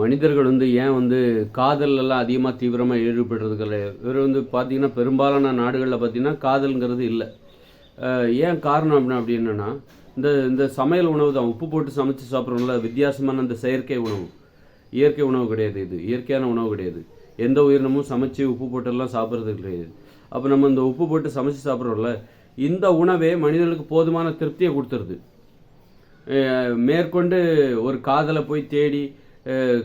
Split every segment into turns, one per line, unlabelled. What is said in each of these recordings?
மனிதர்கள் வந்து ஏன் வந்து காதல் எல்லாம் அதிகமாக தீவிரமாக ஈடுபடுறது கிடையாது இவர் வந்து பார்த்தீங்கன்னா பெரும்பாலான நாடுகளில் பார்த்தீங்கன்னா காதல்ங்கிறது இல்லை. ஏன் காரணம் அப்படின்னா அப்படி என்னன்னா இந்த இந்த சமையல் உணவு தான். உப்பு போட்டு சமைச்சு சாப்பிட்றோம்ல வித்தியாசமான அந்த செயற்கை உணவு. இயற்கை உணவு கிடையாது இது. இயற்கையான உணவு கிடையாது. எந்த உயிரினமும் சமைச்சு உப்பு போட்டெல்லாம் சாப்பிட்றது கிடையாது. அப்போ நம்ம இந்த உப்பு போட்டு சமைச்சு சாப்பிட்றோம்ல இந்த உணவே மனிதர்களுக்கு போதுமான திருப்தியை கொடுத்துருது. மேற்கொண்டு ஒரு காதலை போய் தேடி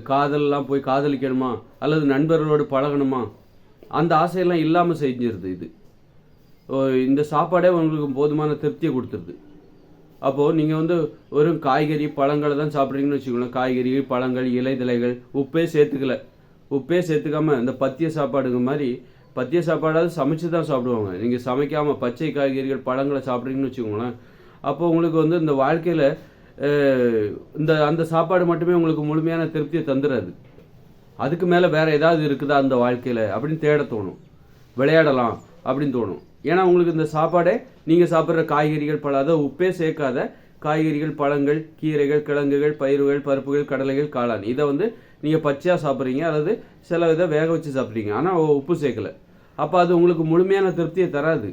காதல்லாம் போய் காதலிக்கணுமா? அல்லது நண்பர்களோடு பழகணுமா? அந்த ஆசையெல்லாம் இல்லாமல் செஞ்சிருது இது. ஓ, இந்த சாப்பாடே உங்களுக்கு போதுமான திருப்தியை கொடுத்துருது. அப்போது நீங்கள் வந்து வெறும் காய்கறி பழங்களை தான் சாப்பிட்றீங்கன்னு வச்சுக்கோங்களேன். காய்கறி பழங்கள் இலைதலைகள் உப்பே சேர்த்துக்கல. உப்பே சேர்த்துக்காம இந்த பத்திய சாப்பாடுங்க மாதிரி பத்திய சாப்பாடாவது சமைச்சு தான் சாப்பிடுவாங்க. நீங்கள் சமைக்காமல் பச்சை காய்கறிகள் பழங்களை சாப்பிட்றீங்கன்னு வச்சுக்கோங்களேன். அப்போ உங்களுக்கு வந்து இந்த வாழ்க்கையில் இந்த அந்த சாப்பாடு மட்டுமே உங்களுக்கு முழுமையான திருப்தியை தந்துடாது அதுக்கு மேலே வேறு ஏதாவது இருக்குதா அந்த வாழ்க்கையில் அப்படின்னு தேட தோணும். விளையாடலாம் அப்படின்னு தோணும். ஏன்னா உங்களுக்கு இந்த சாப்பாடே நீங்கள் சாப்பிட்ற காய்கறிகள் பல அதை உப்பே சேர்க்காத காய்கறிகள் பழங்கள் கீரைகள் கிழங்குகள் பயிர்கள் பருப்புகள் கடலைகள் காளான். இதை வந்து நீங்கள் பச்சையாக சாப்பிட்றீங்க அல்லது சில இதை வேக வச்சு சாப்பிட்றீங்க. ஆனால் உப்பு சேர்க்கல. அப்போ அது உங்களுக்கு முழுமையான திருப்தியை தராது.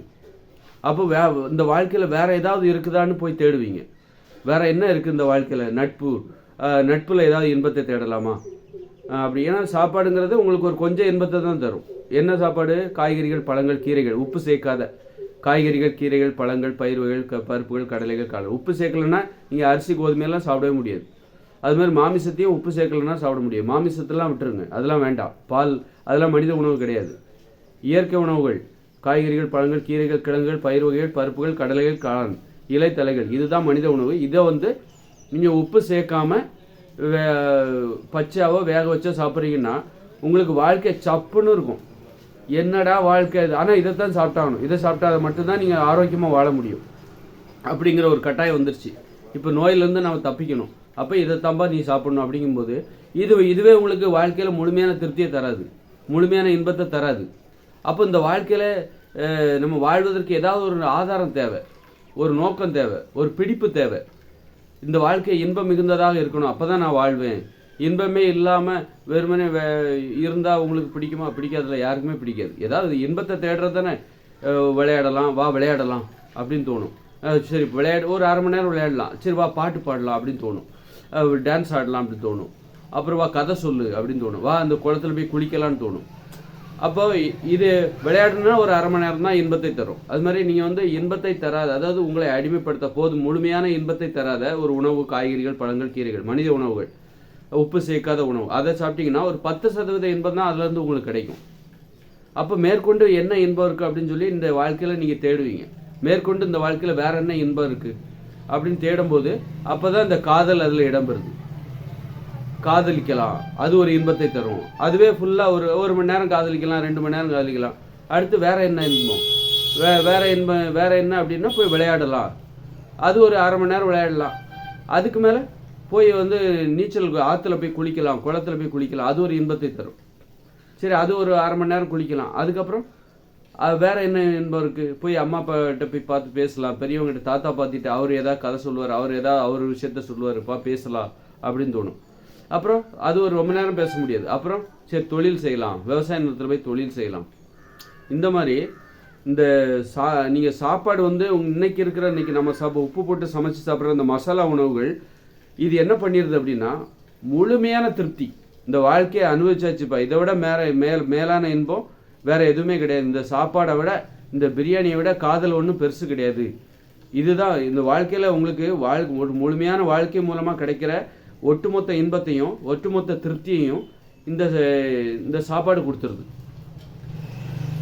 அப்போ வே இந்த வாழ்க்கையில் வேறு ஏதாவது இருக்குதான்னு போய் தேடுவீங்க. வேற என்ன இருக்குது இந்த வாழ்க்கையில்? நட்பு. நட்பில் நட்புல ஏதாவது இன்பத்தை தேடலாமா? அப்படி. ஏன்னா சாப்பாடுங்கிறது உங்களுக்கு ஒரு கொஞ்சம் இன்பத்தை தான் தரும். என்ன சாப்பாடு? காய்கறிகள் பழங்கள் கீரைகள். உப்பு சேர்க்காத. காய்கறிகள் கீரைகள் பழங்கள் பயிர்கள் க பருப்புகள் கடலைகள் காலை உப்பு சேர்க்கலன்னா நீங்கள் அரிசி கோதுமையெல்லாம் சாப்பிடவே முடியாது. அது மாதிரி மாமிசத்தையும் உப்பு சேர்க்கலன்னா சாப்பிட முடியும் மாமிசத்தெல்லாம் விட்டுருங்க. அதெல்லாம் வேண்டாம். பால் அதெல்லாம் மனித உணவு கிடையாது. இயற்கை உணவுகள். காய்கறிகள் பழங்கள் கீரைகள் கிழங்குகள் பயிர் வகைகள் பருப்புகள் கடலைகள் காளான். இலை தலைகள் இதுதான் மனித உணவு. இதை வந்து நீங்கள் உப்பு சேர்க்காம வே பச்சையாவோ வேக வச்சோ சாப்பிட்றீங்கன்னா உங்களுக்கு வாழ்க்கை சப்புன்னு இருக்கும். என்னடா வாழ்க்கை இது? ஆனால் இதைத்தான் சாப்பிட்டாகணும். இதை சாப்பிட்டா மட்டும்தான் நீங்கள் ஆரோக்கியமாக வாழ முடியும். அப்படிங்கிற ஒரு கட்டாயம் வந்துருச்சு. இப்போ நோயிலேருந்து நம்ம தப்பிக்கணும். அப்போ இதை தம்பா நீ சாப்பிடணும் அப்படிங்கும்போது இது இதுவே உங்களுக்கு வாழ்க்கையில் முழுமையான திருப்தியை தராது. முழுமையான இன்பத்தை தராது. அப்போ இந்த வாழ்க்கையில் நம்ம வாழ்வதற்கு ஏதாவது ஒரு ஆதாரம் தேவை. ஒரு நோக்கம் தேவை ஒரு பிடிப்பு தேவை. இந்த வாழ்க்கை இன்பம் மிகுந்ததாக இருக்கணும். அப்போ தான் நான் வாழ்வேன். இன்பமே இல்லாமல் வெறுமனே வே இருந்தால் உங்களுக்கு பிடிக்குமா? பிடிக்காதுல யாருக்குமே பிடிக்காது. ஏதாவது இன்பத்தை தேடுறது தானே விளையாடலாம். வா விளையாடலாம் அப்படின்னு தோணும். சரி விளையாட ஒரு அரை மணி நேரம் விளையாடலாம். சரி வா பாட்டு பாடலாம் அப்படின்னு தோணும். டான்ஸ் ஆடலாம் அப்படின்னு தோணும். அப்புறம் வா கதை சொல்லு அப்படின்னு தோணும். வா அந்த குளத்துல போய் குளிக்கலாம்னு தோணும். அப்போ இது விளையாடுனா ஒரு அரை மணி நேரம் தான் இன்பத்தை தரும். அது மாதிரி நீங்கள் வந்து இன்பத்தை தராத அதாவது உங்களை அடிமைப்படுத்த போதும் முழுமையான இன்பத்தை தராத ஒரு உணவு காய்கறிகள் பழங்கள் கீரைகள் மனித உணவுகள் உப்பு சேர்க்காத உணவு அதை சாப்பிட்டீங்கன்னா ஒரு பத்து சதவீத இன்பம் தான் அதுலேருந்து உங்களுக்கு கிடைக்கும். அப்போ மேற்கொண்டு என்ன இன்பம் இருக்குது அப்படின்னு சொல்லி இந்த வாழ்க்கையில் நீங்கள் தேடுவீங்க. மேற்கொண்டு இந்த வாழ்க்கையில் வேற என்ன இன்பம் இருக்குது அப்படின்னு தேடும்போது அப்போ தான் இந்த காதல் அதில் இடம்பெறுது. காதலிக்கலாம். அது ஒரு இன்பத்தை தரும். அதுவே ஃபுல்லாக ஒரு ஒரு மணி நேரம் காதலிக்கலாம் ரெண்டு மணி நேரம் காதலிக்கலாம். அடுத்து வேற என்ன இன்பம்? வே வேற இன்பம் வேற என்ன அப்படின்னா போய் விளையாடலாம். அது ஒரு அரை மணி நேரம் விளையாடலாம். அதுக்கு மேலே போய் வந்து நீச்சல் ஆற்றுல போய் குளிக்கலாம் குளத்துல போய் குளிக்கலாம். அது ஒரு இன்பத்தை தரும். சரி அது ஒரு அரை மணி நேரம் குளிக்கலாம். அதுக்கப்புறம் வேற என்ன இன்பம் இருக்குது போய் அம்மா அப்பாட்ட போய் பார்த்து பேசலாம். பெரியவங்ககிட்ட தாத்தா பார்த்துட்டு அவர் ஏதாவது கதை சொல்லுவார் அவர் ஏதாவது அவர் விஷயத்த சொல்லுவார்ப்பா பேசலாம் அப்படின்னு தோணும். அப்புறம் அது ஒரு ரொம்ப நேரம் பேச முடியாது. அப்புறம் சரி தொழில் செய்யலாம். விவசாய நிலத்தில் போய் தொழில் செய்யலாம். இந்த மாதிரி இந்த சா நீங்கள் சாப்பாடு வந்து இன்னைக்கு இருக்கிற இன்னைக்கு நம்ம சாப்பிட உப்பு போட்டு சமைச்சு சாப்பிட்ற இந்த மசாலா உணவுகள் இது என்ன பண்ணிடுது அப்படின்னா முழுமையான திருப்தி. இந்த வாழ்க்கையை அனுபவிச்சாச்சுப்பா. இதை விட மேலே மேல் மேலான இன்பம் வேற எதுவுமே கிடையாது. இந்த சாப்பாடை விட இந்த பிரியாணியை விட காதல் ஒன்றும் பெருசு கிடையாது. இதுதான் இந்த வாழ்க்கையில் உங்களுக்கு வாழ் ஒரு முழுமையான வாழ்க்கை மூலமாக கிடைக்கிற ஒட்டுமொத்த இன்பத்தையும் ஒட்டுமொத்த திருப்தியையும் இந்த இந்த சாப்பாடு கொடுத்துருது.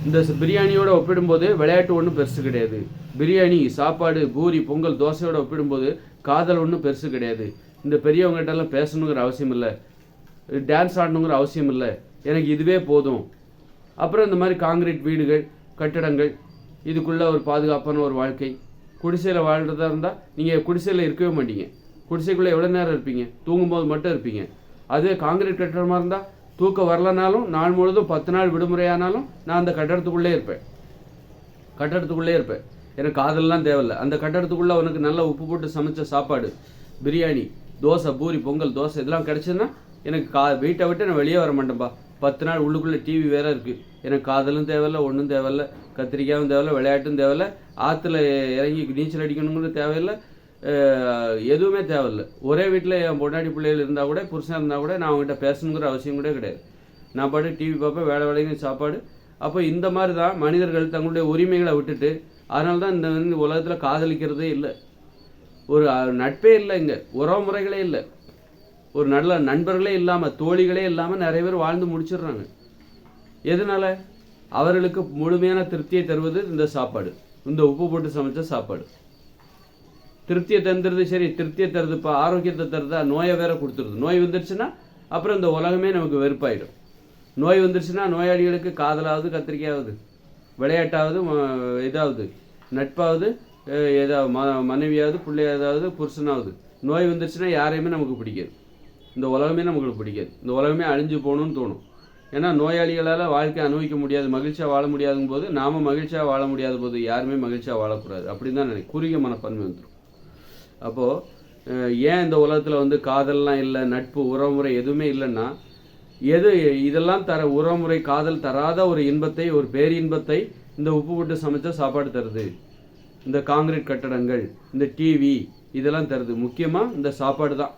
இந்த பிரியாணியோட ஒப்பிடும்போது விளையாட்டு ஒன்றும் பெருசு கிடையாது. பிரியாணி சாப்பாடு பூரி பொங்கல் தோசையோட ஒப்பிடும்போது காதல் ஒன்றும் பெருசு கிடையாது. இந்த பெரியவங்ககிட்ட எல்லாம் பேசணுங்கிற அவசியம் இல்லை. டான்ஸ் ஆடணுங்கிற அவசியம் இல்லை. எனக்கு இதுவே போதும். அப்புறம் இந்த மாதிரி காங்கிரீட் வீடுகள் கட்டடங்கள் இதுக்குள்ளே ஒரு பாதுகாப்பான ஒரு வாழ்க்கை. குடிசையில் வாழ்றதா இருந்தால் நீங்கள் குடிசையில் இருக்கவே மாட்டீங்க. குடிசைக்குள்ளே எவ்வளோ நேரம் இருப்பீங்க? தூங்கும்போது மட்டும் இருப்பீங்க. அதே காங்கிரீட் கட்டடமாக இருந்தால் தூக்கம் வரலனாலும் நாள் முழுதும் பத்து நாள் விடுமுறையானாலும் நான் அந்த கட்டடத்துக்குள்ளே இருப்பேன். கட்டடத்துக்குள்ளே இருப்பேன். எனக்கு காதல்லாம் தேவையில்ல. அந்த கட்டடத்துக்குள்ளே உனக்கு நல்ல உப்பு போட்டு சமைச்ச சாப்பாடு பிரியாணி தோசை பூரி பொங்கல் தோசை இதெல்லாம் கிடச்சதுன்னா எனக்கு கா வீட்டை விட்டு நான் வெளியே வர மாட்டேன்ப்பா பத்து நாள் உள்ளுக்குள்ளே டிவி வேற இருக்குது எனக்கு காதலும் தேவையில்ல ஒன்றும் தேவையில்ல கத்திரிக்காயும் தேவையில்ல விளையாட்டும் தேவையில்ல ஆற்றுல இறங்கி நீச்சல் அடிக்கணுங்கிறது தேவையில்லை எதுவுமே தேவையில்ல. ஒரே வீட்டில் என் பொண்டாட்டி பிள்ளைகள் இருந்தால் கூட புருஷன் இருந்தால் கூட நான் அவங்ககிட்ட பேசணுங்கிற அவசியம் கூட கிடையாது. நான் பாட்டு டிவி பார்ப்பேன் வேலை வேலைங்க சாப்பாடு. அப்போ இந்த மாதிரி தான் மனிதர்கள் தங்களுடைய உரிமைகளை விட்டுட்டு அதனால தான் இந்த வந்து உலகத்தில் காதலிக்கிறதே இல்லை. ஒரு நட்பே இல்லை இங்கே. உறவு முறைகளே இல்லை. ஒரு நல்ல நண்பர்களே இல்லாமல் தோழிகளே இல்லாமல் நிறைய பேர் வாழ்ந்து முடிச்சிடுறாங்க. எதனால? அவர்களுக்கு முழுமையான திருப்தியை தருவது இந்த சாப்பாடு. இந்த உப்பு போட்டு சமைச்ச சாப்பாடு. திருப்தியை தந்துடுது சரி திருப்தியை தருது இப்போ ஆரோக்கியத்தை தருதா நோயை வேற கொடுத்துருது. நோய் வந்துருச்சுன்னா அப்புறம் இந்த உலகமே நமக்கு வெறுப்பாயிடும். நோய் வந்துருச்சுன்னா நோயாளிகளுக்கு காதலாவது கத்திரிக்கையாவது விளையாட்டாவது இதாவது நட்பாவது ஏதாவது ம மனைவியாவது பிள்ளையாவது புருஷனாவது. நோய் வந்துருச்சுன்னா யாரையுமே நமக்கு பிடிக்காது. இந்த உலகமே நமக்கு பிடிக்காது. இந்த உலகமே அழிஞ்சு போகணும்னு தோணும். ஏன்னா நோயாளிகளால் வாழ்க்கை அனுபவிக்க முடியாது மகிழ்ச்சியாக வாழ முடியாதுங்க போது நாம மகிழ்ச்சியாக வாழ முடியாத போது யாருமே மகிழ்ச்சியாக வாழக்கூடாது. அப்படின்னு தான் நினைக்கிறேன். குறுகிய மனப்பான்மை வந்துடும் அப்போது ஏன் இந்த உலகத்தில் வந்து காதல்லாம் இல்லை நட்பு உறவுமுறை எதுவுமே இல்லைன்னா எது இதெல்லாம் தர உறவுமுறை காதல் தராத ஒரு இன்பத்தை ஒரு பேரின்பத்தை இந்த உப்பு போட்டு சமைச்ச சாப்பாடு தருது. இந்த காங்கிரீட் கட்டடங்கள் இந்த டிவி இதெல்லாம் தருது. முக்கியமாக இந்த சாப்பாடு தான்.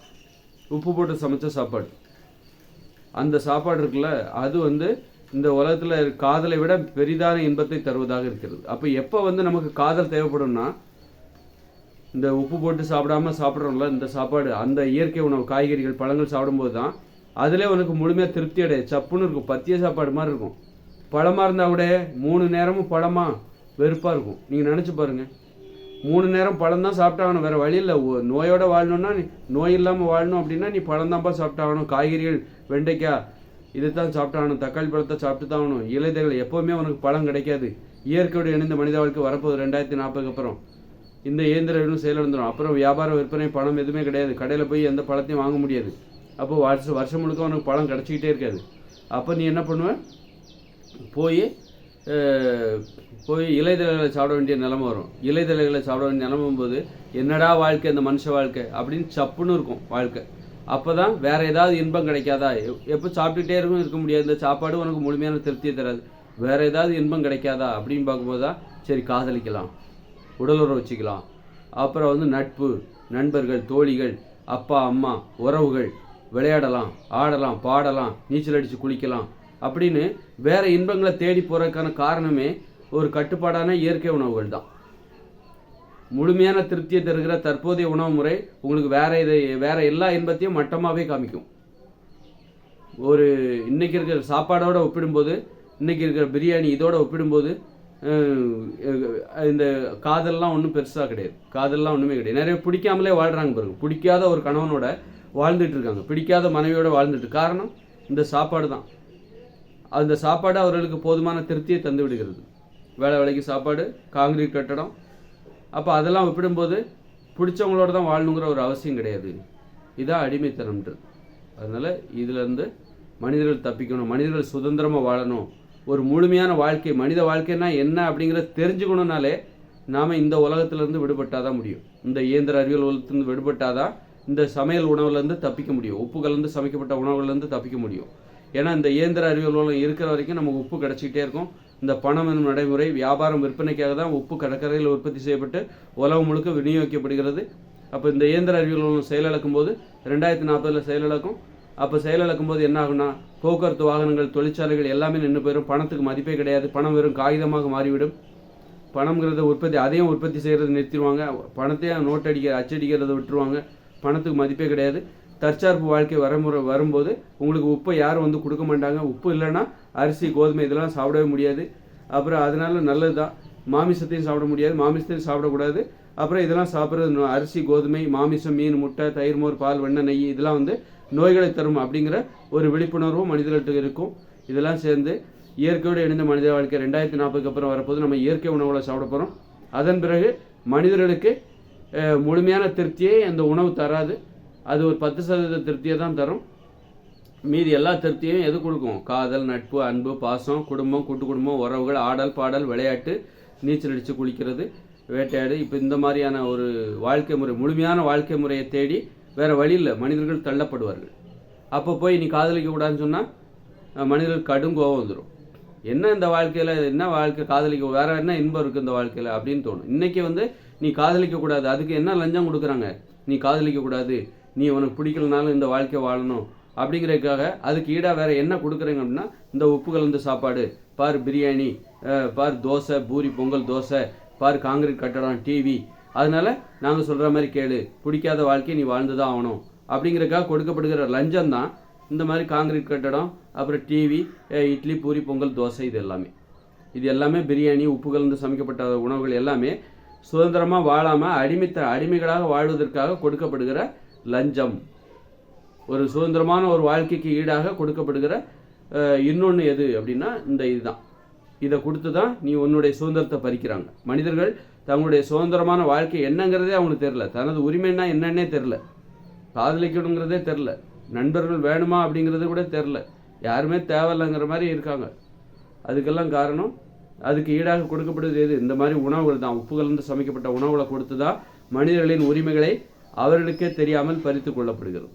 உப்பு போட்டு சமைச்ச சாப்பாடு. அந்த சாப்பாடு இருக்குல்ல அது வந்து இந்த உலகத்தில் காதலை விட பெரிதான இன்பத்தை தருவதாக இருக்கிறது. அப்போ எப்போ வந்து நமக்கு காதல் தேவைப்படும்னா இந்த உப்பு போட்டு சாப்பிடாம சாப்பிட்றோம்ல இந்த சாப்பாடு அந்த இயற்கை உணவு காய்கறிகள் பழங்கள் சாப்பிடும்போது தான் அதிலே உனக்கு முழுமையாக திருப்தி அடைய சப்புன்னு இருக்கும் பத்திய சாப்பாடு மாதிரி இருக்கும். பழமாக இருந்தால் கூட மூணு நேரமும் பழமாக வெறுப்பாக இருக்கும். நீங்கள் நினச்சி பாருங்கள் மூணு நேரம் பழம் தான் சாப்பிட்டாகணும். வேறு வழி இல்லை. நோயோடு வாழணும்னா நீ நோய் இல்லாமல் வாழணும் அப்படின்னா நீ பழம் தான்ப்பா சாப்பிட்டாகணும். காய்கறிகள் வெண்டைக்காய் இதை தான் சாப்பிட்டாகணும். தக்காளி பழத்தை சாப்பிட்டு தான் ஆகணும். இலைதகள் எப்போவுமே உனக்கு பழம் கிடைக்காது. இயற்கையோடு இணைந்த மனித வாழ்க்கை வரப்போகுது ரெண்டாயிரத்தி நாற்பதுக்கு அப்புறம். இந்த இயந்திரம் செயலிழந்துடும் அப்புறம் வியாபார விற்பனை பணம் எதுவுமே கிடையாது. கடையில் போய் எந்த பழத்தையும் வாங்க முடியாது. அப்போ வருஷம் வருஷம் முழுக்க உனக்கு பழம் கிடச்சிக்கிட்டே இருக்காது. அப்போ நீ என்ன பண்ணுவ? போய் போய் இலைதழைகளை சாப்பிட வேண்டிய நிலமை வரும். இலைதழைகளை சாப்பிட வேண்டிய நிலமும் போது என்னடா வாழ்க்கை இந்த மனுஷ வாழ்க்கை அப்படின்னு சப்புன்னு இருக்கும் வாழ்க்கை. அப்போ தான் வேறு ஏதாவது இன்பம் கிடைக்காதா? எப்போ சாப்பிட்டுட்டே இருக்கும் இருக்க முடியாது. இந்த சாப்பாடு உனக்கு முழுமையான திருப்தியை தராது. வேறு ஏதாவது இன்பம் கிடைக்காதா அப்படின்னு பார்க்கும்போது தான் சரி காதலிக்கலாம். உடலுறவு வச்சுக்கலாம். அப்புறம் வந்து நட்பு நண்பர்கள் தோழிகள் அப்பா அம்மா உறவுகள் விளையாடலாம் ஆடலாம் பாடலாம் நீச்சல் அடித்து குளிக்கலாம். அப்படின்னு வேறு இன்பங்களை தேடி போகிறதுக்கான காரணமே ஒரு கட்டுப்பாடான இயற்கை உணவுகள் தான். முழுமையான திருப்தியை தருகிற தற்போதைய உணவு முறை உங்களுக்கு வேற இதை வேற எல்லா இன்பத்தையும் மட்டமாகவே காமிக்கும். ஒரு இன்னைக்கு இருக்கிற சாப்பாடோட ஒப்பிடும்போது இன்னைக்கு இருக்கிற பிரியாணி இதோட ஒப்பிடும்போது இந்த காதல்லாம் ஒன்றும் பெருசாக கிடையாது. காதல்லாம் ஒன்றுமே கிடையாது. நிறைய பிடிக்காமலே வாழ்கிறாங்க பாருங்க. பிடிக்காத ஒரு கணவனோட வாழ்ந்துட்டு இருக்காங்க. பிடிக்காத மனைவியோட வாழ்ந்துட்டு. காரணம் இந்த சாப்பாடு தான். அந்த சாப்பாடு அவர்களுக்கு போதுமான திருப்தியை தந்து விடுகிறது. வேலை வேலைக்கு சாப்பாடு காங்கிரீட் கட்டடம். அப்போ அதெல்லாம் ஒப்பிடும்போது பிடிச்சவங்களோட தான் வாழணுங்கிற ஒரு அவசியம் கிடையாது. இதான் அடிமைத்தனம்ன்றது. அதனால் இதிலேருந்து மனிதர்கள் தப்பிக்கணும். மனிதர்கள் சுதந்திரமாக வாழணும். ஒரு முழுமையான வாழ்க்கை மனித வாழ்க்கைன்னா என்ன அப்படிங்கிறத தெரிஞ்சுக்கணுனாலே நாம் இந்த உலகத்திலேருந்து விடுபட்டாதான் முடியும். இந்த இயந்திர அறிவியல் விடுபட்டா தான் இந்த சமையல் உணவுலேருந்து தப்பிக்க முடியும். உப்பு கலந்து சமைக்கப்பட்ட உணவுலேருந்து தப்பிக்க முடியும். ஏன்னா இந்த இயந்திர அறிவியல் உலகம் இருக்கிற வரைக்கும் நமக்கு உப்பு கிடச்சிக்கிட்டே இருக்கும். இந்த பணம் என்னும் நடைமுறை வியாபாரம் விற்பனைக்காக தான் உப்பு கடற்கரையில் உற்பத்தி செய்யப்பட்டு உலகம் முழுக்க விநியோகிக்கப்படுகிறது. அப்போ இந்த இயந்திர அறிவியல் உலகம் செயலிழக்கும் போது ரெண்டாயிரத்தி நாற்பதில் செயலிழக்கும். அப்போ செயலிழக்கும் போது என்ன ஆகும்னா போக்குவரத்து வாகனங்கள் தொழிற்சாலைகள் எல்லாமே நின்று போயிடும் பணத்துக்கு மதிப்பே கிடையாது. பணம் வெறும் காகிதமாக மாறிவிடும். பணங்கிறத உற்பத்தி அதையும் உற்பத்தி செய்கிறத நிறுத்திடுவாங்க. பணத்தையும் நோட் அடிக்க அச்சடிக்கிறத விட்டுருவாங்க. பணத்துக்கு மதிப்பே கிடையாது. தற்சார்பு வாழ்க்கை வரமுறை வரும்போது உங்களுக்கு உப்பை யாரும் வந்து கொடுக்க மாட்டாங்க. உப்பு இல்லைன்னா அரிசி கோதுமை இதெல்லாம் சாப்பிடவே முடியாது. அப்புறம் அதனால நல்லது தான் மாமிசத்தையும் சாப்பிட முடியாது. மாமிசத்தையும் சாப்பிடக்கூடாது. அப்புறம் இதெல்லாம் சாப்பிட்றது அரிசி கோதுமை மாமிசம் மீன் முட்டை தயிர் மோர் பால் வெண்ணெய் நெய் இதெல்லாம் வந்து நோய்களை தரும் அப்படிங்கிற ஒரு விழிப்புணர்வும் மனிதர்கள்ட்ட இருக்கும். இதெல்லாம் சேர்ந்து இயற்கையோடு இணைந்த மனித வாழ்க்கை ரெண்டாயிரத்தி நாற்பதுக்கு அப்புறம் வரப்போது நம்ம இயற்கை உணவுகளை சாப்பிட போகிறோம் அதன் பிறகு மனிதர்களுக்கு முழுமையான திருப்தியை அந்த உணவு தராது. அது ஒரு பத்து சதவீத திருப்தியை தான் தரும். மீதி எல்லா திருப்தியும் எது கொடுக்கும்? காதல் நட்பு அன்பு பாசம் குடும்பம் கூட்டு குடும்பம் உறவுகள் ஆடல் பாடல் விளையாட்டு நீச்சல் அடித்து குளிக்கிறது வேட்டையாடு. இப்போ இந்த மாதிரியான ஒரு வாழ்க்கை முறை முழுமையான வாழ்க்கை முறையை தேடி வேறு வழி இல்லை மனிதர்கள் தள்ளப்படுவார்கள். அப்போ போய் நீ காதலிக்க கூடாதுன்னு சொன்னால் மனிதர்கள் கடும் கோபம் வந்துடும் என்ன இந்த வாழ்க்கையில் என்ன வாழ்க்கை காதலிக்க வேற என்ன இன்பம் இருக்குது இந்த வாழ்க்கையில் அப்படின்னு தோணும். இன்றைக்கி வந்து நீ காதலிக்க கூடாது. அதுக்கு என்ன லஞ்சம் கொடுக்குறாங்க? நீ காதலிக்க கூடாது. நீ உனக்கு பிடிக்கலனாலும் இந்த வாழ்க்கை வாழணும். அப்படிங்கிறதுக்காக அதுக்கு ஈடாக வேற என்ன கொடுக்குறீங்க அப்படின்னா இந்த உப்பு கலந்த சாப்பாடு. பார் பிரியாணி பார் தோசை பூரி பொங்கல் தோசை பார் காங்கிரீட் கட்டடம் டிவி அதனால நாங்கள் சொல்கிற மாதிரி கேளு. பிடிக்காத வாழ்க்கையை நீ வாழ்ந்து தான் ஆகணும். அப்படிங்கிறதுக்காக கொடுக்கப்படுகிற லஞ்சம் தான் இந்த மாதிரி காங்கிரீட் கட்டடம் அப்புறம் டிவி இட்லி பூரி பொங்கல் தோசை இது எல்லாமே. இது எல்லாமே பிரியாணி உப்பு கலந்து சமைக்கப்பட்ட உணவுகள் எல்லாமே சுதந்திரமாக வாழாமல் அடிமைத்த அடிமைகளாக வாழ்வதற்காக கொடுக்கப்படுகிற லஞ்சம். ஒரு சுதந்திரமான ஒரு வாழ்க்கைக்கு ஈடாக கொடுக்கப்படுகிற இன்னொன்று எது அப்படின்னா இந்த இதுதான். இதை கொடுத்து தான் நீ உன்னுடைய சுதந்திரத்தை பறிக்கிறாங்க. மனிதர்கள் தங்களுடைய சுதந்திரமான வாழ்க்கை என்னங்கிறதே அவங்களுக்கு தெரில தனது உரிமைன்னா என்னன்னே தெரில காதலிக்கணுங்கிறதே தெரில நண்பர்கள் வேணுமா அப்படிங்கிறது கூட தெரில யாருமே தேவையில்லைங்கிற மாதிரி இருக்காங்க. அதுக்கெல்லாம் காரணம் அதுக்கு ஈடாக கொடுக்கப்படுவது எது? இந்த மாதிரி உணவுகள் தான். உப்பு கலந்து சமைக்கப்பட்ட உணவுகளை கொடுத்து தான் மனிதர்களின் உரிமைகளை அவர்களுக்கே தெரியாமல் பறித்து கொள்ளப்படுகிறது.